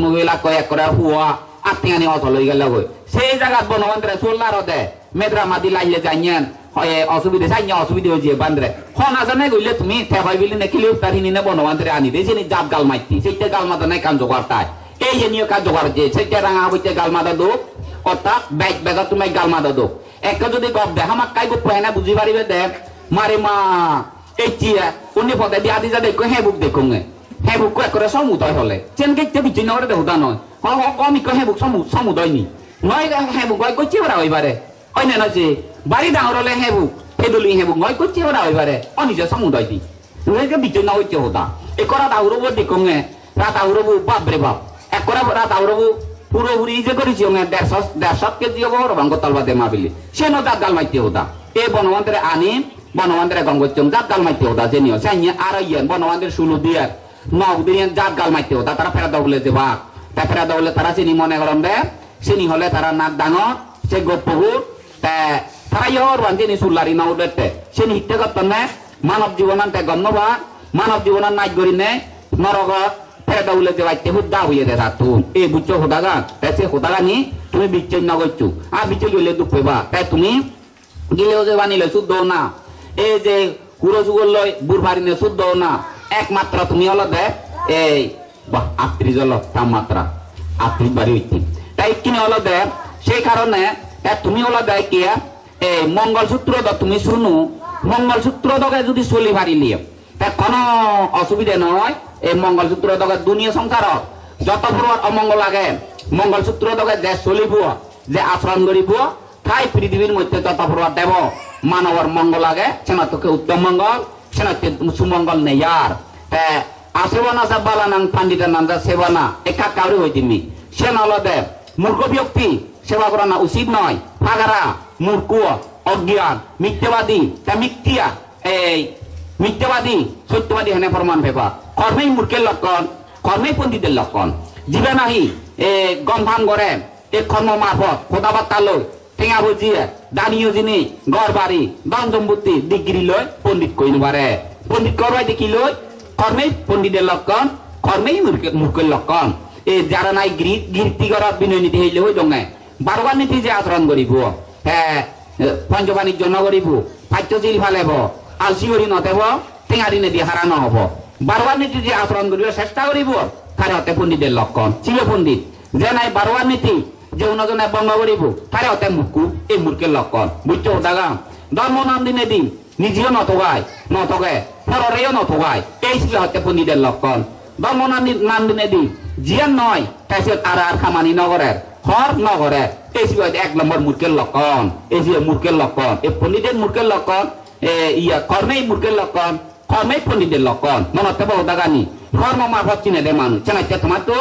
কোনো গিলা কয় এক করে হুয়া আত্মীয়ানি অচল হয়ে গেল সেই জায়গাত বনমন্ত্রে চোল্লার দে মেদ্রা মাদি লাইলে যাইয়েন হয়, অসুবিধা চাইনি অসুবিধা হয়েছে বান্ধরে হন আজানে গইলে তুমি থেপাই বিলি নে কিলিও তার হিনি বনমন্ত্রে আনি দে সেই জাত গাল মাইতি সেইটা গাল মাদা নাই কান জোগাড় তাই। এই যে নিয়ে কাজ জোগাড় যে সেইটা রাঙা হইতে গাল মাদা দো অর্থাৎ ব্যাগ ব্যাগত তুমি গাল মাদা দো একটা যদি গপ দে আমাক কাই গপ না বুঝি পারিবে দে। মারে মা এই চিয়া পদে দিয়া দি যা দেখো, হে বুক দেখো হে বুক একরে সমুদয় হলে। চেন কে তে বিচিন নরে দেহুদা নয় হ হ কমি কো হে সমুদয় নি। নয় হে বুক কই কইছি বড়া হইবারে হয় না নছে বাড়ি ডাঙর হলে হে বুক হেদুলি হে বুক নয় কইছি বড়া হইবারে অনি সমুদয় দি নয় কে বিচিন না হইতে হতা এ করা দাউরব দেখো গে রাত আউরব বাপ রে বাপ। এক করা রাত আউরব পুরোপুরি যে করেছি দেড়শো দেড়শো কেজি হব রবাঙ্গ তলবাদে মাবিলি সে নো গাল মাইতে হতা এ বনমন্ত্রে আনি বনমন্ত্রে গঙ্গোচ্চম জাত গাল মাইতে হতা যে নিও আর ইয়েন বনমন্ত্রের সুলু দিয়ে নক দিয়ে জাত গাল মাইতে হতা তারা ফেরা দৌলে যে বাঘ। তা ফেরা দৌলে তারা চিনি মনে করেন দে। চিনি হলে তারা নাক ডাঙর সে গোপুর তে তারা ইহর বান চিনি সুল্লারি নাও দেখতে চিনি হিটে করতেন না মানব জীবনান তে গণ্যবা মানব জীবনান নাইট করি নে। নরগত ফেরত উলে যে বাইতে হুদা হইয়ে দে থাকতো এই বুঝছ হুদা তাই সে হুদা গানি তুমি বিচ্ছই না করছ আর বিচ্ছই গেলে দুঃখ পেবা তাই তুমি গিলেও যে বানিলে শুদ্ধ না। এই যে যুগল লয় বুড় শুদ্ধ না। একমাত্র তুমি হলো দে, এই, বাহ আত্রিশ হলো তাপমাত্রা আত্রিশ বাড়ি হইতে তাই কিনে হলো দে, সেই কারণে তুমি হলো দেয় কি এই মঙ্গলসূত্র দ তুমি শুনু মঙ্গলসূত্র দকে যদি চলি পারিলিয়ে তা কোনো অসুবিধা নয়, এই মঙ্গলসূত্র দকে দুনিয়া সংসার যত বড় অমঙ্গল লাগে মঙ্গলসূত্র দকে যে চলিব যে আচরণ করিব তাই পৃথিবীর মধ্যে যত বড় দেব, মানবর মঙ্গল লাগে, সেনা তোকে উত্তম মঙ্গল। সেনা সুমঙ্গল নেই আর আসেবনা সাব্বালা নাং পান্ডিতা নান্দা সেবনা, একা কাউরি হই তুমি সে নলদে, মূর্খ ব্যক্তি সেবা করা না উচিত নয়। ফাগারা, মূর্খ, অজ্ঞান, মিথ্যাবাদী, তা মিথ্যা এই, মিথ্যাবাদী, সত্যবাদী হেনে প্রমাণ ভেবা। কর্মেই মূর্খের লক্ষণ, কর্মেই পণ্ডিতের লক্ষণ। জীবে নাহি, এ গন্ধান করে এ, কর্ম মারফত, খোদা বার্তা লই টেঙা বুঝিয়ে দানীয় জিনি গড় বাড়ি দান সম্পত্তি ডিগ্রি লই পণ্ডিত কই পারে পণ্ডিত করবাই দেখি লই কর্মেই পণ্ডিতের লক্ষণ, কর্মেই মূর্খের লক্ষণ। এ যারা নাই গীর্তি করার বিনয় নীতি হইলে হই দঙ্গে বারবার নীতি যে আচরণ করিব। হ্যাঁ পঞ্চ বাণিজ্য নগরিব পাঠ্যশীল ফালেব, আলসি করি নতেব টেঙারি নেদি হারানো হব। বারবার নীতি যে আচরণ করিব, চেষ্টা করিব, তারে হতে পণ্ডিতের লক্ষণ। ছিল পণ্ডিত। যে নাই বারবার নীতি যে অন্যজনে বঙ্গ করিব তারে হতে মূর্খু এই মূর্খের লক্ষণ বুঝছ দাগা ধর্ম নাম দিনে দিন নিজেও নথগায় নথগে পরেও নথগায় এই ছিল হতে পণ্ডিতের লক্ষণ ধর্ম নাম দিনে দিন জিয়ান নয় তাইছে আর আর খামানি নগরের হর নগরের এই ছিল এক নম্বর মূর্খের লক্ষণ এই ছিল মূর্খের লক্ষণ এই পণ্ডিতের মূর্খের লক্ষণ ইয়া কর্মেই মূর্খের লক্ষণ কর্মেই পণ্ডিতের লক্ষণ মনতে বহু দাগানি। কর্ম মারফত চিনে দে মানুষ চেনাইতে তোমার তো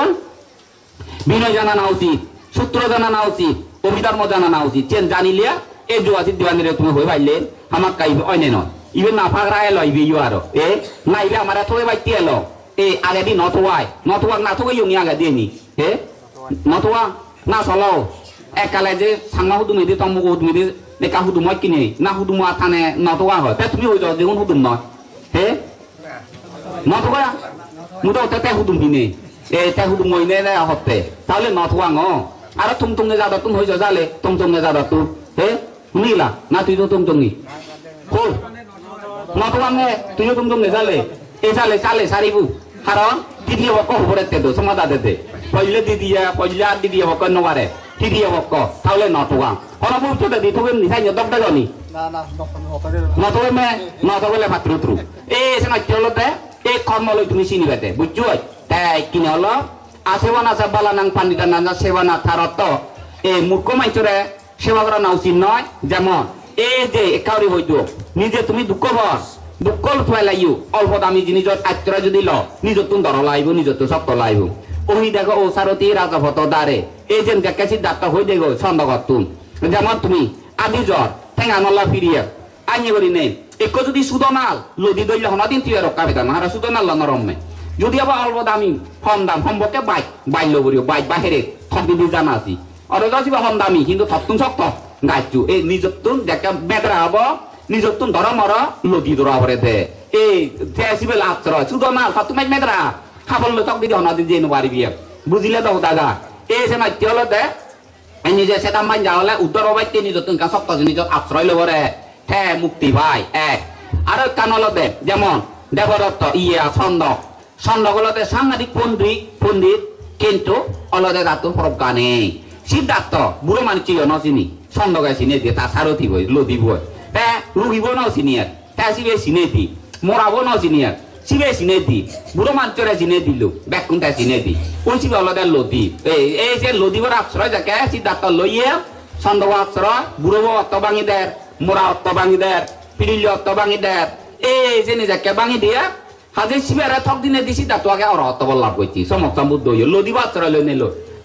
বিনয় জানা না উচিত। সূত্র জানা না উচিত, অভিধর্ম জানা না উচিত। চেন জানিলিয়া এই জুয়াচিত দিবানিরে তুমি হয়ে পাইলে আমার কাইবে অনে নয়। ইবে না ফাগরা এলো ইবে ইউ আরও এ, না ইবে আমার থয়ে বাইতে এলো। এ, আগে দি নথুয়াই নথুয়াক না থুই ইউনি আগে দিয়ে নি হে নথুয়া না চলো একালে যে সাংমা হুদুম এদি তম্বুক হুদুম এদি দেখা হুদুম হয় কিনে, না হুদুম থানে নথুয়া হয়। তে তুমি যাও, দেখুন হুদুম নয়। হে নথুয়া মুদা তে হুদুম কিনে। এ, তে হুদুম মইনে হতে তাহলে নথুয়া আর তুম তুমনে যাদা তুম হয়ে যাও জালে তুম তুমনে যাদা তু হে শুনিলা না তুই তো তুম তুমি নতুবাঙে তুইও তুম তুম নেজালে এই চালে চালে সারিবু কারণ দিদি বক্ক হবরে তেতো সমাদা দেতে পইলে দিদি আর দিদি বক্ক নবারে দিদি বক্ক তাহলে নতুবা অনবুত দি থবে নিসাই দবদা জনি না না নকরে নতবে মে নতবেলে মাত্র ত্রু এই সে নাচ্যলতে এই কর্ম লই তুমি চিনিবেতে বুঝছ তাই কিনে হলো আছেবা না চাবালা নাং পান্ডিতা নাঙ্গা সেবা না থারত এই মূর্খ মাইচরে সেবা করা না উচিত নয় যেমন, এই যে একাউরি হইতো নিজে তুমি দুঃখ বস দুঃখ লাগিও অল্প দামি জিনিসত আত্মরা যদি ল নিজত দর লাইব নিজত সব লাইব। ওই দেখো ও সারতি রাজভত দ্বারে এই যে দেখে সিদ্ধার্থ হয়ে দেখো ছন্দগত তুম যেমন তুমি আদি জ্বর ঠেঙা নল্লা ফিরিয়ে আইনে করি নেই এক যদি সুদনাল লদি দইলে হনাদিন তুই রক্ষা পেতাম হারা সুদনাল নরমে যদি আবার অল্প দামি কম দাম সম্পর্কে বাইক বাইল করিও বাইক বাহিরে, থপি জানা আছি অরে যাচ্ছি কম দামি, কিন্তু থপতুন শক্ত। গাইছু এই নিজতুন দেখা বেদরা হব নিজতুন ধর মর লদি ধরা হরে দে। এই দেশিবে লাত্র সুদনাল থপতু মাইক মেদরা খাবল তক দিদি হনাদিন যে পারিবি বুঝিলে তো দাগা এই যে মাতি হলো দে। নিজে সেটা মান যাওয়ালে উত্তর অবাইতে নিজে তুমি সপ্তাহ নিজের আশ্রয় লবরে হে মুক্তি ভাই এক আর কান হলো দে, যেমন দেবদত্ত ইয়া ছন্দ ছন্দগুলোতে সাংঘাতিক পণ্ডিত পণ্ডিত, কিন্তু অলদে দাঁতো প্রজ্ঞা নেই। সিদ্ধার্থ, বুড়ো মানুষ চিও নচিনি ছন্দকে চিনে দিয়ে তা সারথি বই লদিব তে রুগিব ন চিনিয়ার তে সিবে চিনে দি। মরাব ন চিনিয়ার সিবে চিনে দি। বুড়ো মানুষরে চিনে দিল বেকুনটা চিনে দি। কোন সিবে অলদে লদি এই যে লদিবর আশ্রয় যাকে, সিদ্ধার্থ লইয়ে ছন্দব আশ্রয় বুড়ো অত্ত ভাঙি দের মোরা অত্ত ভাঙি দের পিড়িলি অত্ত ভাঙি দের এই যে নিজেকে ভাঙি দিয়ে হাজে শিবেরা থক দিনে দিছি, তা তোকে আর অত বল লাভ করছি সমক বুদ্ধ হইল লদিব আশ্রয় লই নিল।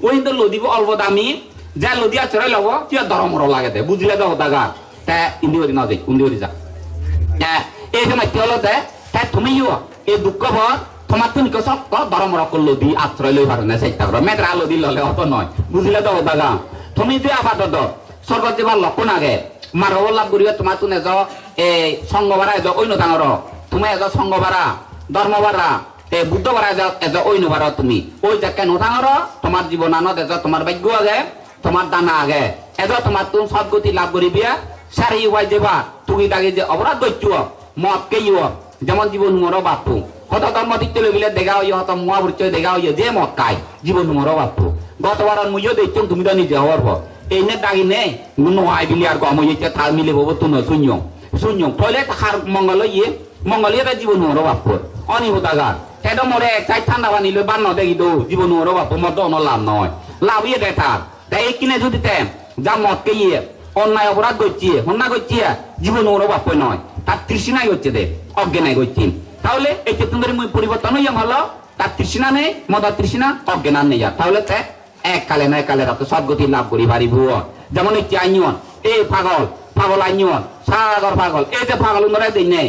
ওই তো লদিব অল্প দামি। যা লদি আশ্রয় লব তুই ধরমর লাগে দে বুঝলে তো দাগা তে, ইন্দি করি না যাই উন্দি করি যা। এই সময় কি হলো তে, তুমি ইউ এই দুঃখ ভর তোমার তুমি সব ধরমর করল দি আশ্রয় লই পারে না চেষ্টা করো মেয়েরা লদি ললে অত নয় বুঝলে তো দাগা তুমি তুই আপাতত স্বর্গ যাবার লক্ষণ আগে মারো লাভ করিবে তোমার তুনে য এই সঙ্গ ভাড়া এজ অন্য ডাঙর তুমি এজ সঙ্গ ভাড়া ধর্ম ভাড়া এ বুদ্ধ ভাড়া এজ অন্য ভাড়া তুমি। ওই যে কেন ডাঙর তোমার জীবন আনত এজ তোমার ভাগ্য আগে তোমার দানা আগে। এজ তোমার তুমি সদ্গতি লাভ করিবে সারি ওয়াই দেবা তুমি তাকে যে অপরাধ করছ মত কে ইউ যেমন জীবন মর বাপু। হত ধর্ম দিতে লগিলে দেখা হইয় হত মহাপরিচয় দেখা হইয় যে মত খাই জীবন মর বাপু। গতবার মুইও দেখছ তুমি তো নিজে হওয়ার পর এই নে দাগি নে নোয়াই বিলি আর গম হইছে থাল মিলে বব তুনো শূন্য শূন্য ফলে হার মঙ্গল ইয়ে মঙ্গল ইয়ে জীবন মর বাপু অনি হতাগার তেদ মরে চাই ঠান্ডা পানি লই বান্ন দেখি তো জীবন মর বাপু মত অন লাভ নয় লাভ ইয়ে দেখা তাই কিনে যদি তে যা মত কে ইয়ে অন্যায় অপরাধ করছি হন্যা করছি জীবন ওর বাপ নয় তার তৃষ্ণাই হচ্ছে দে অজ্ঞানাই করছি তাহলে এই যে তোমাদের মুই পরিবর্তন হইয়া ভালো তার তৃষ্ণা নেই মদার তৃষ্ণা অজ্ঞান নেই। তাহলে এক কালে না কালে রাত সদ্গতি লাভ করি পারিব যেমন হচ্ছে আইনিয়ন এই পাগল পাগল আইনিয়ন সাগর পাগল এই যে পাগল উন্নরাই দিন নেই